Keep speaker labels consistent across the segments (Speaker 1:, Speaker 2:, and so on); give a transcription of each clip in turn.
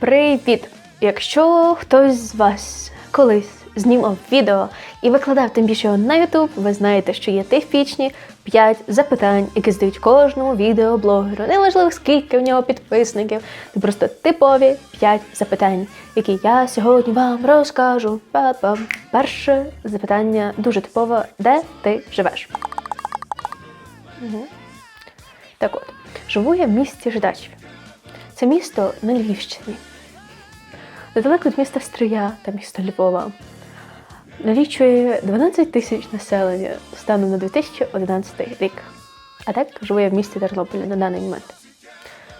Speaker 1: Привіт! Якщо хтось з вас колись знімав відео і викладав тим більше на YouTube, ви знаєте, що є типічні 5 запитань, які задають кожному відеоблогеру. Неважливо, скільки в нього підписників. Це просто типові 5 запитань, які я сьогодні вам розкажу. Па-пам. Перше запитання дуже типове: де ти живеш? Угу. Так от, живу я в місті Ждачеві. Це місто на Львівщині. Недалеко від міста Стрия та міста Львова. Налічує 12 тисяч населення станом на 2011 рік. А так живу я в місті Тернополі на даний момент.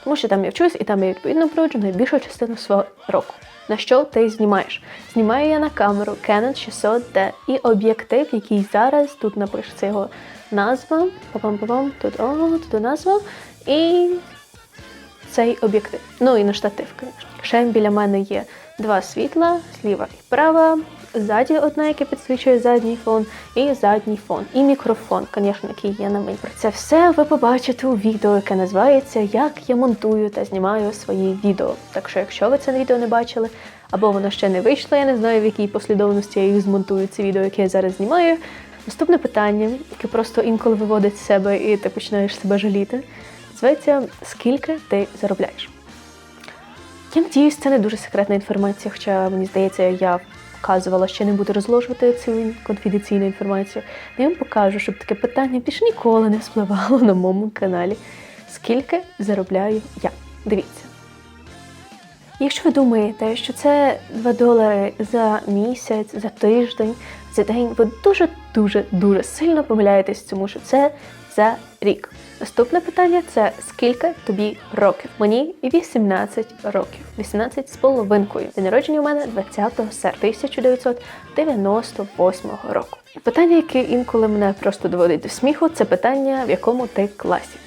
Speaker 1: Тому що там я вчусь і там я відповідно проводжу найбільшу частину свого року. На що ти знімаєш? Знімаю я на камеру Canon 600D і об'єктив, який зараз тут напишеться його назва. Папам-папам, тут о, тут назва. І цей об'єктив. Ну і на штатив, звісно. Ще біля мене є два світла, зліва і права, ззаді одне, яке підсвічує задній фон, і задній фон, і мікрофон, звісно, який є на мені. Про це все ви побачите у відео, яке називається Як я монтую та знімаю свої відео. Так що, якщо ви це відео не бачили, або воно ще не вийшло, я не знаю, в якій послідовності я їх змонтую це відео, яке я зараз знімаю. Наступне питання, яке просто інколи виводить з себе, і ти починаєш себе жаліти. Називається Скільки ти заробляєш? Я надіюсь, це не дуже секретна інформація, хоча мені здається, я вказувала, що не буду розложувати цю конфіденційну інформацію. Я вам покажу, щоб таке питання більше ніколи не спливало на моєму каналі. Скільки заробляю я? Дивіться. Якщо ви думаєте, що це 2 долари за місяць, за тиждень, за день, ви дуже дуже дуже сильно помиляєтесь, тому що це за рік. Наступне питання це скільки тобі років? Мені 18 років, 18 з половинкою. День народження у мене 20 серпня 1998 року. Питання, яке інколи мене просто доводить до сміху, це питання, в якому ти класі.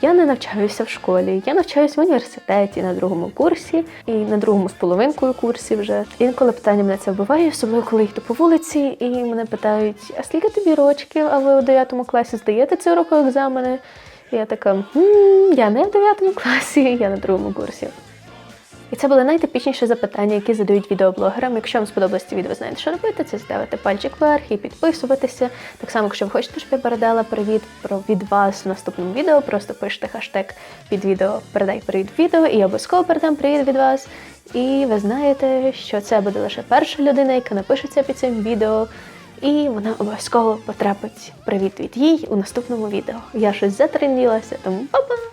Speaker 1: Я не навчаюся в школі, я навчаюся в університеті на другому курсі і на другому з половинкою курсі вже. Інколи питання мене це вбиває, особливо коли йду по вулиці, і мене питають: а скільки тобі рочків? А ви у 9 класі здаєте цього року екзамени? І я така, «М, я не в 9 класі, я на другому курсі. І це були найтипічніші запитання, які задають відеоблогерам. Якщо вам сподобалось це відео, знаєте, що робити, це ставити пальчик вверх і підписуватися. Так само, якщо ви хочете, щоб я передала привіт про від вас в наступному відео, просто пишете хештег під відео Передай привіт відео, і я обов'язково передам привіт від вас. І ви знаєте, що це буде лише перша людина, яка напишеться під цим відео. І вона обов'язково потрапить привіт від їй у наступному відео. Я щось затренділася, тому па-па!